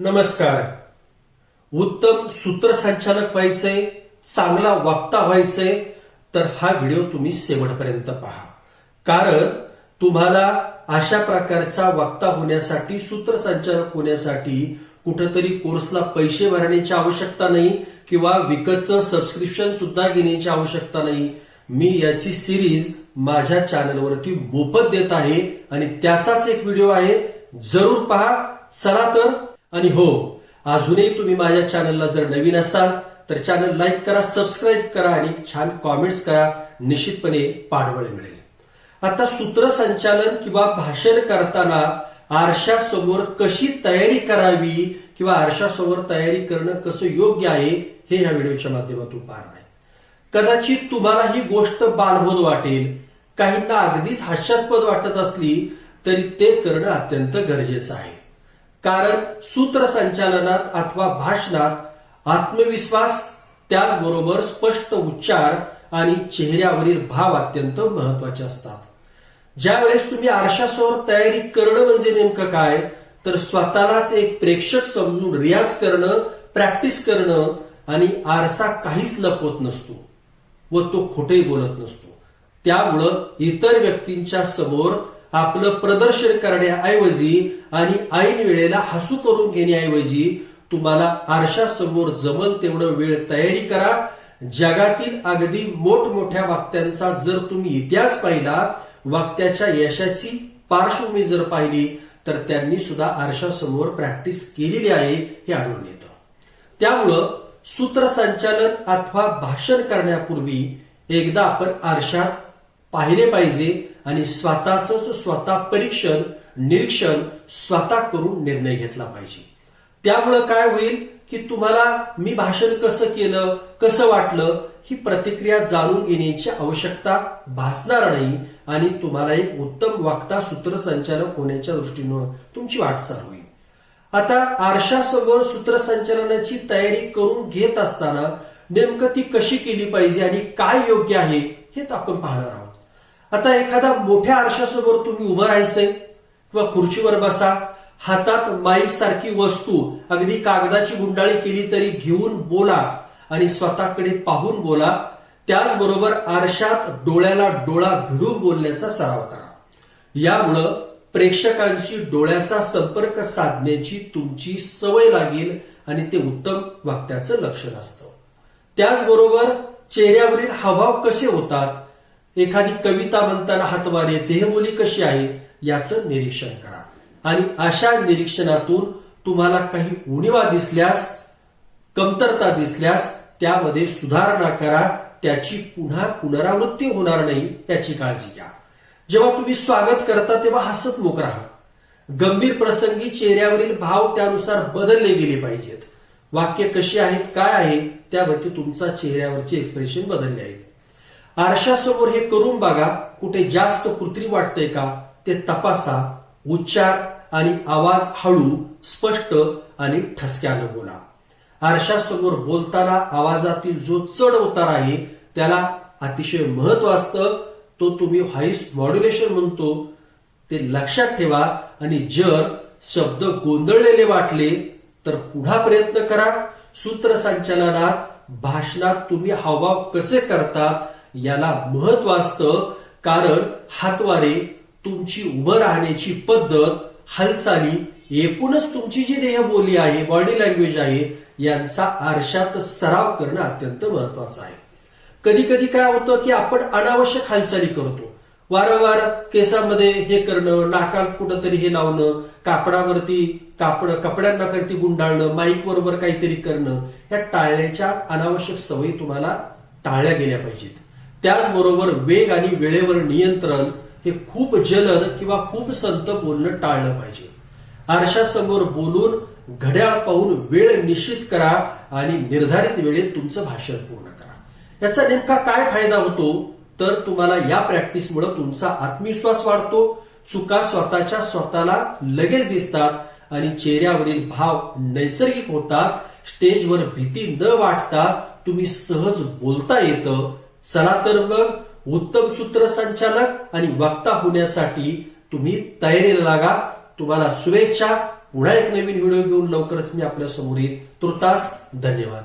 नमस्कार. उत्तम सूत्रसंचालक व्हायचंय चांगला वक्ता व्हायचंय तर हा व्हिडिओ तुम्ही शेवटपर्यंत पहा. कारण तुम्हाला अशा प्रकारचा वक्ता होण्यासाठी सूत्रसंचालक होण्यासाठी कुठंतरी कोर्सला पैसे भरण्याची आवश्यकता नाही किंवा विकतचं सबस्क्रिप्शन सुद्धा घेण्याची आवश्यकता नाही. मी याची सिरीज माझ्या चॅनलवरती मोफत देत आहे आणि त्याचाच एक व्हिडिओ आहे. जरूर पहा. चला तर आणि हो अजूनही तुम्ही माझ्या चॅनलला जर नवीन असाल तर चॅनल लाईक करा सबस्क्राईब करा आणि छान कॉमेंट्स करा. निश्चितपणे पाठबळ मिळेल. आता सूत्रसंचालन किंवा भाषण करताना आरशासमोर कशी तयारी करावी किंवा आरशासमोर तयारी करणं कसं योग्य आहे हे या व्हिडिओच्या माध्यमातून पाहणार आहे. कदाचित तुम्हाला ही गोष्ट बालबोध वाटेल. काहींना अगदीच हास्यास्पद वाटत असली तरी ते करणं अत्यंत गरजेचं आहे. कारण सूत्रसंचालनात अथवा भाषणात आत्मविश्वास त्याचबरोबर स्पष्ट उच्चार आणि चेहऱ्यावरील भाव अत्यंत महत्त्वाचे असतात. ज्यावेळेस तुम्ही आरशासमोर तयारी करणं म्हणजे नेमकं काय तर स्वतःलाच एक प्रेक्षक समजून रियाज करणं प्रॅक्टिस करणं आणि आरसा काहीच लपवत नसतो व तो खोटेही बोलत नसतो. त्यामुळं इतर व्यक्तींच्या समोर आपलं प्रदर्शन करण्याऐवजी आणि ऐन वेळेला हसू करून घेण्याऐवजी तुम्हाला आरशासमोर जमल तेवढं वेळ तयारी करा. जगातील अगदी मोठमोठ्या वक्त्यांचा जर तुम्ही इतिहास पाहिला वक्त्याच्या यशाची पार्श्वभूमी जर पाहिली तर त्यांनी सुद्धा आरशासमोर प्रॅक्टिस केलेली आहे हे आढळून येतं. त्यामुळं सूत्रसंचालन अथवा भाषण करण्यापूर्वी एकदा आपण आरशात पाहिले पाहिजे आणि स्वतःच स्वतः परीक्षण निरीक्षण स्वतः करून निर्णय घेतला पाहिजे. त्यामुळं काय होईल की तुम्हाला मी भाषण कसं केलं कसं वाटलं ही प्रतिक्रिया जाणून घेण्याची आवश्यकता भासणार नाही आणि तुम्हाला एक उत्तम वक्ता सूत्रसंचालक होण्याच्या दृष्टीनं तुमची वाटचाल होईल. आता आरशासमोर सूत्रसंचालनाची तयारी करून घेत असताना नेमकं ती कशी केली पाहिजे आणि काय योग्य आहे हे तर आपण पाहणार आहोत. आता एखादा मोठ्या आरशासमोर तुम्ही उभं राहायचंय किंवा खुर्चीवर बसा हातात माईक सारखी वस्तू अगदी कागदाची गुंडाळी केली तरी घेऊन बोला आणि स्वतःकडे पाहून बोला त्याचबरोबर आरशात डोळ्याला डोळा भिडून बोलण्याचा सराव करा. यामुळं प्रेक्षकांशी डोळ्याचा संपर्क साधण्याची तुमची सवय लागेल आणि ते उत्तम वाक्याचं लक्षण असतं. त्याचबरोबर चेहऱ्यावरील हावभाव कसे होतात एखादी कविता म्हणताना हातवारे देहबोली कशी आहे याचं निरीक्षण करा. आणि अशा निरीक्षणातून तुम्हाला काही उणीवा दिसल्यास कमतरता दिसल्यास त्यामध्ये सुधारणा करा त्याची पुन्हा पुनरावृत्ती होणार नाही याची काळजी घ्या. जेव्हा तुम्ही स्वागत करता तेव्हा हसत मुख राहा. गंभीर प्रसंगी चेहऱ्यावरील भाव त्यानुसार बदलले गेले पाहिजेत. वाक्य कशी आहेत काय आहे त्यावरती तुमचा चेहऱ्यावरचे एक्सप्रेशन बदलले आहेत. आरशासमोर हे करून बघा कुठे जास्त कृत्रिम वाटतंय का ते तपासा. उच्चार आणि आवाज हळू स्पष्ट आणि ठसक्यानं बोला. आरशासमोर बोलताना आवाजातील जो चढ उतार आहे त्याला अतिशय महत्त्व असतं. तो तुम्ही व्हॉइस मॉड्युलेशन म्हणतो. ते लक्षात ठेवा आणि जर शब्द गोंधळलेले वाटले तर पुन्हा प्रयत्न करा. सूत्रसंचालनात भाषणात तुम्ही हावभाव कसे करतात याला महत्त्व असतं कारण हातवारे तुमची उभं राहण्याची पद्धत हालचाली एकूणच तुमची जी देहबोली आहे बॉडी लँग्वेज आहे यांचा आरशात सराव करणं अत्यंत महत्वाचं आहे. कधी कधी काय होतं की आपण अनावश्यक हालचाली करतो. वारंवार केसामध्ये हे करणं नाकात कुठंतरी हे लावणं कापडावरती कापड कपड्यांना करती गुंडाळणं माईक बरोबर काहीतरी करणं या टाळण्याच्या अनावश्यक सवयी तुम्हाला टाळल्या गेल्या पाहिजेत. त्याचबरोबर वेग आणि वेळेवर नियंत्रण हे खूप जलद किंवा खूप संत बोलणं टाळलं पाहिजे. आरशासमोर बोलून घड्याळ पाहून वेळ निश्चित करा आणि निर्धारित वेळेत तुमचं भाषण पूर्ण करा. याचा नेमका काय फायदा होतो? तर तुम्हाला या प्रॅक्टिसमुळे तुमचा आत्मविश्वास वाढतो चुका स्वतःच्या स्वतःला लगेच दिसतात आणि चेहऱ्यावरील भाव नैसर्गिक होतात स्टेजवर भीती न वाटता तुम्ही सहज बोलता येतं चला तर मग उत्तम सूत्रसंचालक आणि वक्ता होण्यासाठी तुम्ही तयारीला लागा. तुम्हाला शुभेच्छा. पुन्हा एक नवीन व्हिडिओ घेऊन लवकरच मी आपल्यासमोर येईल तुर्तास धन्यवाद.